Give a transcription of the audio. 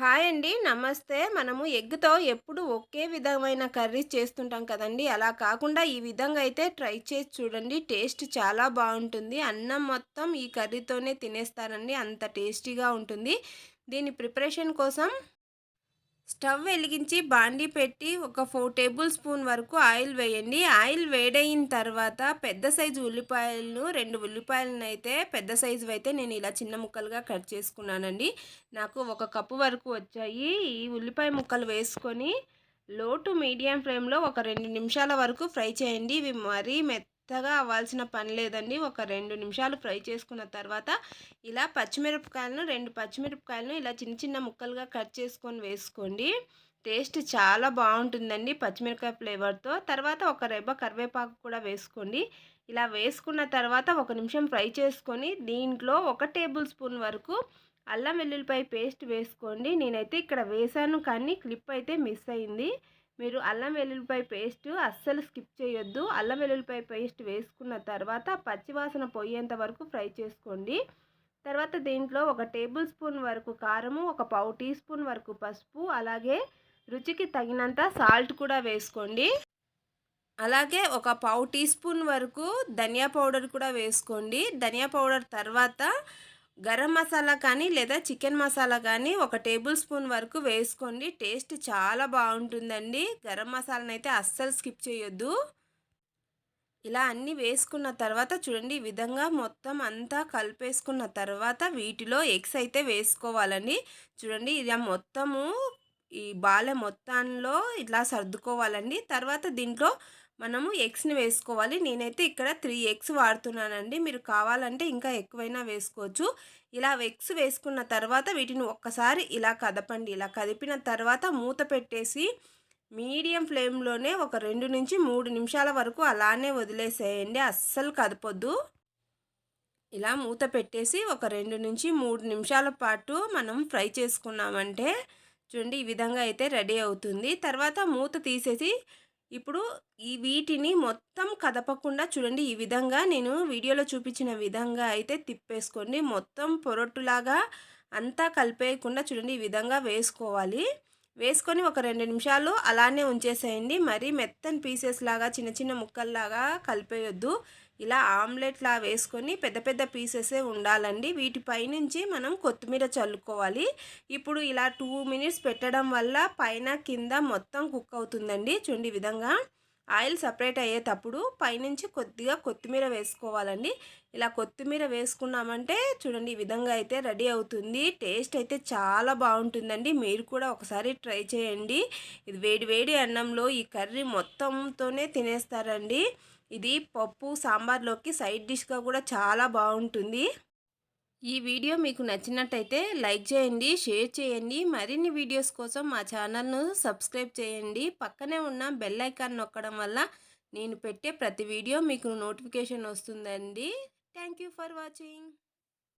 Hi అండి. నమస్తే. మనము ఎగ్తో ఎప్పుడు ఒకే విధమైన కర్రీ చేస్తుంటాం కదండి. అలా కాకుండా ఈ విధంగా అయితే ట్రై చేసి చూడండి. టేస్ట్ చాలా బాగుంటుంది. అన్నం మొత్తం ఈ కర్రీతోనే తినేస్తారండి. అంత టేస్టీగా ఉంటుంది. దీని ప్రిపరేషన్ కోసం స్టవ్ వెలిగించి బాండి పెట్టి ఒక ఫోర్ టేబుల్ స్పూన్ వరకు ఆయిల్ వేయండి. ఆయిల్ వేడైన తర్వాత పెద్ద సైజు ఉల్లిపాయలను రెండు ఉల్లిపాయలను అయితే పెద్ద సైజు అయితే నేను ఇలా చిన్న ముక్కలుగా కట్ చేసుకున్నానండి. నాకు ఒక కప్పు వరకు వచ్చాయి. ఈ ఉల్లిపాయ ముక్కలు వేసుకొని లో టు మీడియం ఫ్లేమ్లో ఒక రెండు నిమిషాల వరకు ఫ్రై చేయండి. ఇవి మరీ మెత్త మెత్తగా అవ్వాల్సిన పని లేదండి. ఒక రెండు నిమిషాలు ఫ్రై చేసుకున్న తర్వాత ఇలా పచ్చిమిరపకాయలను రెండు పచ్చిమిరపకాయలను ఇలా చిన్న చిన్న ముక్కలుగా కట్ చేసుకొని వేసుకోండి. టేస్ట్ చాలా బాగుంటుందండి పచ్చిమిరపకాయ ఫ్లేవర్తో. తర్వాత ఒక రెబ్బ కరివేపాకు కూడా వేసుకోండి. ఇలా వేసుకున్న తర్వాత ఒక నిమిషం ఫ్రై చేసుకొని దీంట్లో ఒక టేబుల్ స్పూన్ వరకు అల్లం వెల్లుల్లిపాయ పేస్ట్ వేసుకోండి. నేనైతే ఇక్కడ వేసాను కానీ క్లిప్ అయితే మిస్ అయింది. మీరు అల్లం వెల్లుల్లిపాయ పేస్ట్ అస్సలు స్కిప్ చేయొద్దు. అల్లం వెల్లుల్లిపాయ పేస్ట్ వేసుకున్న తర్వాత పచ్చివాసన పోయేంత వరకు ఫ్రై చేసుకోండి. తర్వాత దీంట్లో ఒక టేబుల్ స్పూన్ వరకు కారము ఒక పావు టీ స్పూన్ వరకు పసుపు అలాగే రుచికి తగినంత సాల్ట్ కూడా వేసుకోండి. అలాగే ఒక పావు టీ స్పూన్ వరకు ధనియా పౌడర్ కూడా వేసుకోండి. ధనియా పౌడర్ తర్వాత గరం మసాలా కానీ లేదా చికెన్ మసాలా కానీ ఒక టేబుల్ స్పూన్ వరకు వేసుకోండి. టేస్ట్ చాలా బాగుంటుందండి. గరం మసాలాను అయితే అస్సలు స్కిప్ చేయొద్దు. ఇలా అన్నీ వేసుకున్న తర్వాత చూడండి ఈ విధంగా మొత్తం అంతా కలిపేసుకున్న తర్వాత వీటిలో ఎగ్స్ అయితే వేసుకోవాలండి. చూడండి ఇలా మొత్తము ఈ బాలె మొత్తంలో ఇట్లా సర్దుకోవాలండి. తర్వాత దీంట్లో మనము ఎగ్స్ని వేసుకోవాలి. నేనైతే ఇక్కడ త్రీ ఎగ్స్ వాడుతున్నానండి. మీరు కావాలంటే ఇంకా ఎక్కువైనా వేసుకోవచ్చు. ఇలా ఎగ్స్ వేసుకున్న తర్వాత వీటిని ఒక్కసారి ఇలా కదపండి. ఇలా కదిపిన తర్వాత మూత పెట్టేసి మీడియం ఫ్లేమ్లోనే ఒక రెండు నుంచి మూడు నిమిషాల వరకు అలానే వదిలేసేయండి. అస్సలు కదపొద్దు. ఇలా మూత పెట్టేసి ఒక రెండు నుంచి మూడు నిమిషాల పాటు మనం ఫ్రై చేసుకున్నామంటే చూడండి ఈ విధంగా అయితే రెడీ అవుతుంది. తర్వాత మూత తీసేసి ఇప్పుడు ఈ వీటిని మొత్తం కదపకుండా చూడండి ఈ విధంగా నేను వీడియోలో చూపించిన విధంగా అయితే తిప్పేసుకోండి. మొత్తం పొరొట్టులాగా అంతా కలిపేయకుండా చూడండి ఈ విధంగా వేసుకోవాలి. వేసుకొని ఒక రెండు నిమిషాలు అలానే ఉంచేసేయండి. మరి మెత్తని పీసెస్ లాగా చిన్న చిన్న ముక్కల్లాగా కలిపేయొద్దు. ఇలా ఆమ్లెట్లా వేసుకొని పెద్ద పెద్ద పీసెసే ఉండాలండి. వీటిపై నుంచి మనం కొత్తిమీర చల్లుకోవాలి. ఇప్పుడు ఇలా టూ మినిట్స్ పెట్టడం వల్ల పైన కింద మొత్తం కుక్ అవుతుందండి. చూడండి విధంగా. ఆయిల్ సపరేట్ అయ్యేటప్పుడు పైనుంచి కొద్దిగా కొత్తిమీర వేసుకోవాలండి. ఇలా కొత్తిమీర వేసుకున్నామంటే చూడండి ఈ విధంగా అయితే రెడీ అవుతుంది. టేస్ట్ అయితే చాలా బాగుంటుందండి. మీరు కూడా ఒకసారి ట్రై చేయండి. ఇది వేడి వేడి అన్నంలో ఈ కర్రీ మొత్తంతోనే తినేస్తారండి. ఇది పప్పు సాంబార్లోకి సైడ్ డిష్గా కూడా చాలా బాగుంటుంది. ఈ వీడియో మీకు నచ్చినట్టయితే లైక్ చేయండి షేర్ చేయండి. మరిన్ని వీడియోస్ కోసం మా ఛానల్ను సబ్స్క్రైబ్ చేయండి. పక్కనే ఉన్న బెల్ ఐకాన్ నొక్కడం వల్ల నేను పెట్టే ప్రతి వీడియో మీకు నోటిఫికేషన్ వస్తుందండి. Thank for watching.